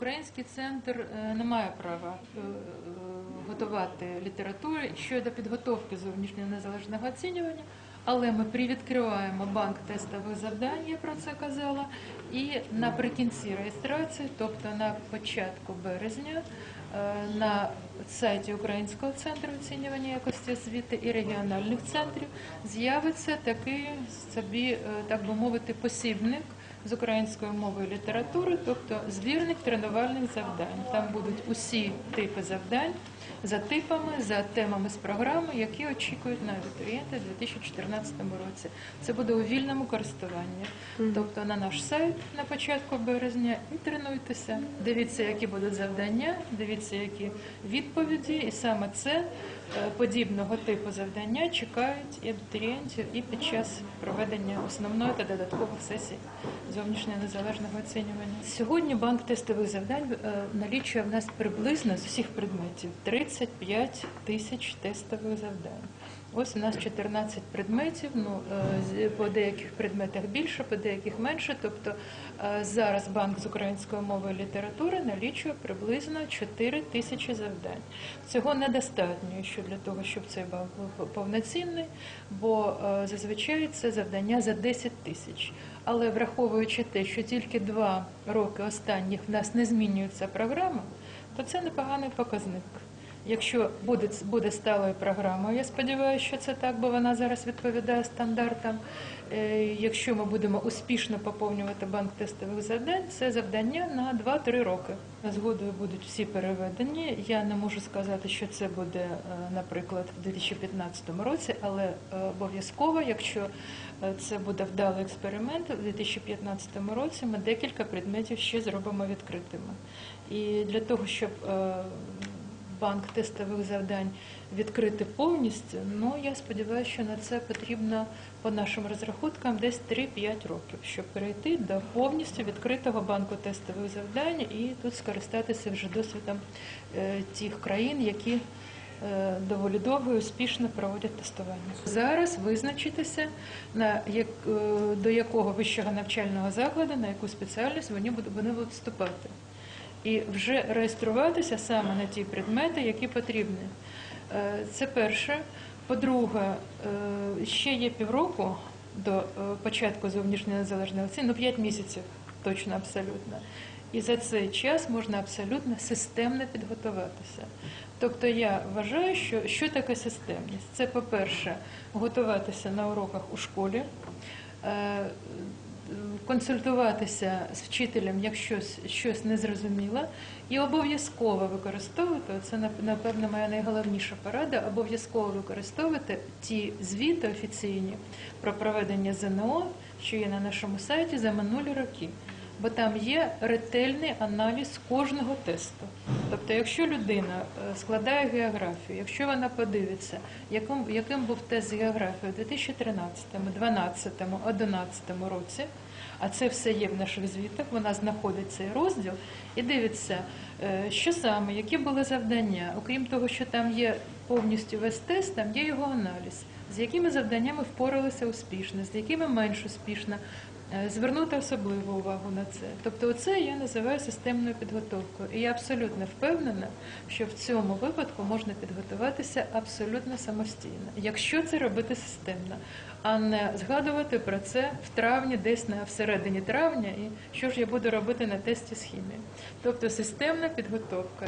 Український центр е, не має права е, е, готувати літературу щодо підготовки зовнішнього незалежного оцінювання, але ми привідкриваємо банк тестових завдань, я про це казала, і наприкінці реєстрації, тобто на початку березня, на сайті Українського центру оцінювання якості освіти і регіональних центрів з'явиться такий собі, так би мовити, посібник з української мови і літератури, тобто збірник тренувальних завдань. Там будуть усі типи завдань за типами, за темами з програми, які очікують на абітурієнти у 2014 році. Це буде у вільному користуванні. Тобто на наш сайт на початку березня і тренуйтеся. Дивіться, які будуть завдання, дивіться, які відповіді, і саме це е, подібного типу завдання чекають і абітурієнтів і під час проведення основної та додаткових сесій зовнішнього незалежного оцінювання. Сьогодні банк тестових завдань е, налічує в нас приблизно з усіх предметів 35 тисяч тестових завдань. Ось у нас 14 предметів. Ну е, по деяких предметах більше, по деяких менше. Тобто е, зараз банк з української мови і літератури налічує приблизно 4 тисячі завдань. Цього недостатньо що для того, щоб цей банк був повноцінний, бо е, зазвичай це завдання за 10 тисяч. Але враховуючи те, що тільки два роки останніх в нас не змінюється програма, то це непоганий показник. Якщо буде, буде сталою програмою, я сподіваюся, що це так, бо вона зараз відповідає стандартам. Е, Якщо ми будемо успішно поповнювати банк тестових завдань, це завдання на 2-3 роки. Згодою будуть всі переведені. Я не можу сказати, що це буде, е, наприклад, в 2015 році, але е, обов'язково, якщо це буде вдалий експеримент, у 2015 році ми декілька предметів ще зробимо відкритими. І для того, щоб банк тестових завдань відкрити повністю. Ну я сподіваюся, що на це потрібно по нашим розрахункам десь 3-5 років, щоб перейти до повністю відкритого банку тестових завдань і тут скористатися вже досвідом е, тих країн, які е, доволі довго і успішно проводять тестування. Зараз визначитися на як е, до якого вищого навчального закладу, на яку спеціальність вони будуть вони будуть вступати і вже реєструватися саме на ті предмети, які потрібні. Е, Це перше. По-друге, е, ще є півроку до е, початку зовнішнього незалежного оцінки, ну 5 місяців точно абсолютно. І за цей час можна абсолютно системно підготуватися. Тобто я вважаю, що що таке системність? Це, по-перше, готуватися на уроках у школі, консультуватися з вчителем, якщо щось, не зрозуміло, і обов'язково використовувати, це напевно моя найголовніша порада, обов'язково використовувати ті звіти офіційні про проведення ЗНО, що є на нашому сайті за минулі роки. Бо там є ретельний аналіз кожного тесту. Тобто, якщо людина е, складає географію, якщо вона подивиться, яким, яким був тест географії у 2013, 2012, 2011 році, а це все є в наших звітах, вона знаходить цей розділ і дивиться, е, що саме, які були завдання. Окрім того, що там є повністю весь тест, там є його аналіз, з якими завданнями впоралися успішно, з якими менш успішно. Е, Звернути особливу увагу на це. Тобто, оце я називаю системною підготовкою. І я абсолютно впевнена, що в цьому випадку можна підготуватися абсолютно самостійно, якщо це робити системно, а не згадувати про це в травні, десь на всередині травня, і що ж я буду робити на тесті з хімії. Тобто системна підготовка.